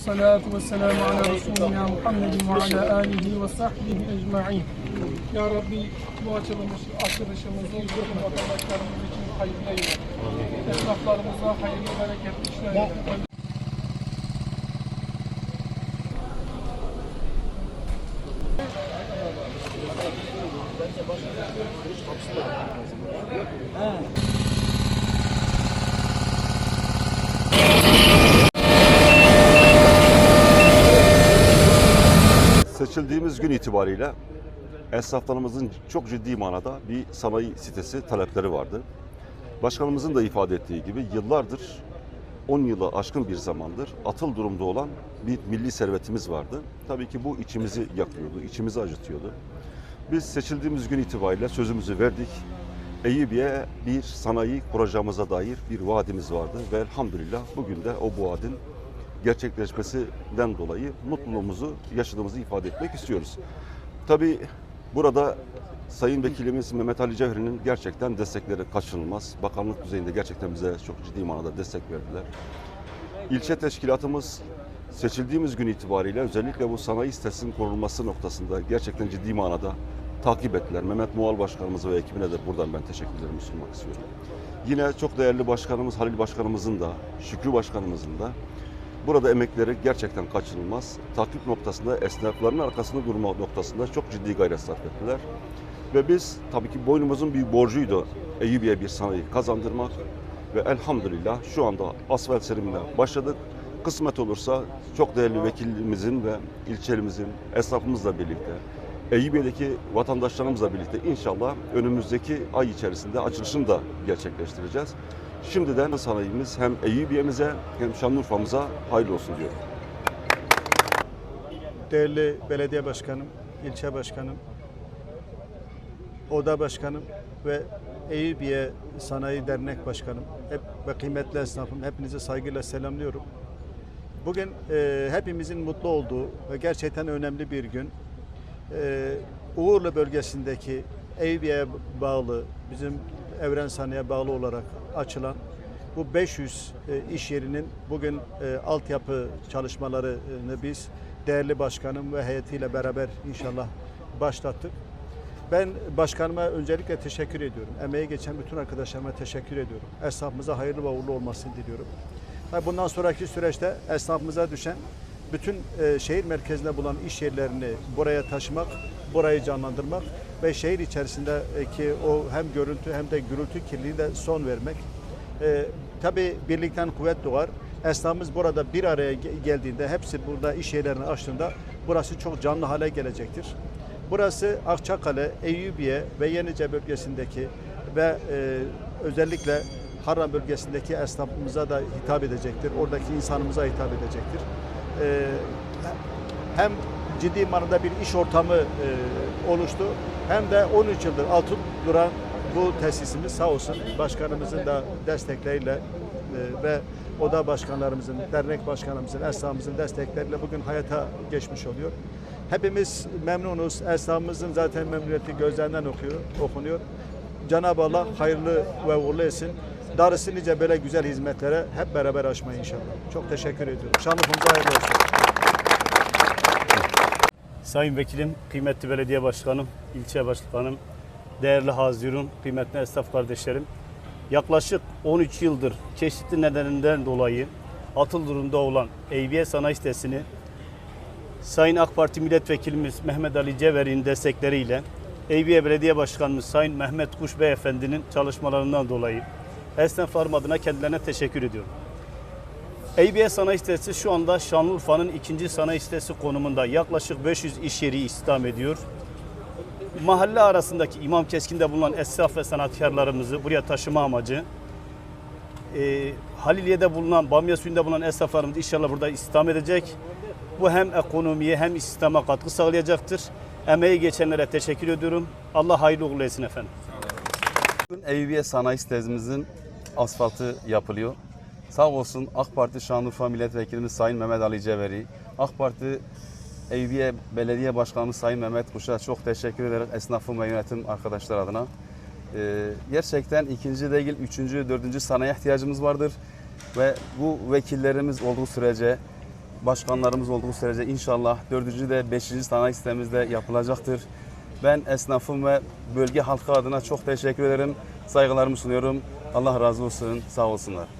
والصلاة والسلام على رسولنا محمد وعلى آله وصحبه أجمعين. يا ربي مواجهة مشاكل الشمزون جهن وتمكرون بجن حيث ليلة إحنا أفضل مزاحة إلى ملكة إشتاء Seçildiğimiz gün itibariyle esnaflarımızın çok ciddi manada bir sanayi sitesi talepleri vardı. Başkanımızın da ifade ettiği gibi yıllardır 10 yılı aşkın bir zamandır atıl durumda olan bir milli servetimiz vardı. Tabii ki bu içimizi yakıyordu, içimizi acıtıyordu. Biz seçildiğimiz gün itibariyle sözümüzü verdik. Eyüpiye bir sanayi kuracağımıza dair bir vaadimiz vardı ve elhamdülillah bugün de o vaadin gerçekleşmesinden dolayı mutluluğumuzu yaşadığımızı ifade etmek istiyoruz. Tabii burada Sayın Vekilimiz Mehmet Ali Cevher'in gerçekten destekleri kaçınılmaz. Bakanlık düzeyinde gerçekten bize çok ciddi manada destek verdiler. İlçe teşkilatımız seçildiğimiz gün itibariyle özellikle bu sanayi sitesinin kurulması noktasında gerçekten ciddi manada takip ettiler. Mehmet Mual Başkanımız ve ekibine de buradan ben teşekkürlerimi sunmak istiyorum. Yine çok değerli başkanımız Halil Başkanımızın da, Şükrü Başkanımızın da burada emekleri gerçekten kaçınılmaz. Takip noktasında, esnafların arkasında durma noktasında çok ciddi gayret sarf ettiler. Ve biz tabii ki boynumuzun bir borcuydu Eyüpiye bir sanayi kazandırmak. Ve elhamdülillah şu anda asfalt serimine başladık. Kısmet olursa çok değerli vekilimizin ve ilçelimizin esnafımızla birlikte Eyüpiye'deki vatandaşlarımızla birlikte inşallah önümüzdeki ay içerisinde açılışını da gerçekleştireceğiz. Şimdiden sanayimiz hem Eyüpiye'mize hem Şanlıurfa'mıza hayırlı olsun diyorum. Değerli belediye başkanım, ilçe başkanım, oda başkanım ve Eyüpiye Sanayi Dernek Başkanım hep ve kıymetli esnafım hepinizi saygıyla selamlıyorum. Bugün e, hepimizin mutlu olduğu ve gerçekten önemli bir gün. E, Uğurlu bölgesindeki Eyüpiye'ye bağlı, bizim Evren Sanayi'ye bağlı olarak açılan bu 500 e, iş yerinin bugün e, altyapı çalışmalarını biz değerli başkanım ve heyetiyle beraber inşallah başlattık. Ben başkanıma öncelikle teşekkür ediyorum. Emeği geçen bütün arkadaşlarıma teşekkür ediyorum. Esnafımıza hayırlı ve uğurlu olmasını diliyorum. Bundan sonraki süreçte esnafımıza düşen bütün e, şehir merkezinde bulunan iş yerlerini buraya taşımak, burayı canlandırmak ve şehir içerisindeki o hem görüntü hem de gürültü kirliliğine son vermek. E, tabii birlikten kuvvet doğar. Esnafımız burada bir araya ge- geldiğinde, hepsi burada iş yerlerini açtığında burası çok canlı hale gelecektir. Burası Akçakale, Eyüpiye ve Yenice bölgesindeki ve e, özellikle Harran bölgesindeki esnafımıza da hitap edecektir. Oradaki insanımıza hitap edecektir. E, hem ciddi manada bir iş ortamı e, oluştu hem de 13 yıldır altın duran bu tesisimiz sağ olsun başkanımızın da destekleriyle e, ve oda başkanlarımızın, dernek başkanımızın, esnafımızın destekleriyle bugün hayata geçmiş oluyor. Hepimiz memnunuz. Esnafımızın zaten memnuniyeti gözlerinden okuyor, okunuyor. Cenab-ı Allah hayırlı ve uğurlu etsin. Darısı nice böyle güzel hizmetlere hep beraber açmayı inşallah. Çok teşekkür ediyorum. Şanlıurfa'mıza hayırlı olsun. Sayın Vekilim, kıymetli belediye başkanım, ilçe başkanım, değerli hazirun, kıymetli esnaf kardeşlerim. Yaklaşık 13 yıldır çeşitli nedeninden dolayı atıl durumda olan Eyviye Sanayi Sitesi'ni Sayın AK Parti Milletvekilimiz Mehmet Ali Cevher'in destekleriyle Eyviye Belediye Başkanımız Sayın Mehmet Kuş Beyefendi'nin çalışmalarından dolayı esnaflarım adına kendilerine teşekkür ediyorum. Eybiye Sanayi Sitesi şu anda Şanlıurfa'nın ikinci sanayi sitesi konumunda yaklaşık 500 iş yeri istihdam ediyor. Mahalle arasındaki İmam Keskin'de bulunan esnaf ve sanatkarlarımızı buraya taşıma amacı e, Haliliye'de bulunan, Bamya suyunda bulunan esnaflarımız inşallah burada istihdam edecek. Bu hem ekonomiye hem istihdama katkı sağlayacaktır. Emeği geçenlere teşekkür ediyorum. Allah hayırlı uğurlu efendim. Bugün Eyüpiye Sanayi Sitemizin asfaltı yapılıyor. Sağ olsun AK Parti Şanlıurfa Milletvekilimiz Sayın Mehmet Ali Ceveri, AK Parti Eyüpiye Belediye Başkanımız Sayın Mehmet Kuş'a çok teşekkür ederek esnafım ve yönetim arkadaşlar adına. Ee, gerçekten ikinci değil, üçüncü, dördüncü sanayi ihtiyacımız vardır. Ve bu vekillerimiz olduğu sürece başkanlarımız olduğu sürece inşallah dördüncü de beşinci sanayi sistemimiz de yapılacaktır. Ben esnafım ve bölge halkı adına çok teşekkür ederim. Saygılarımı sunuyorum. Allah razı olsun. Sağ olsunlar.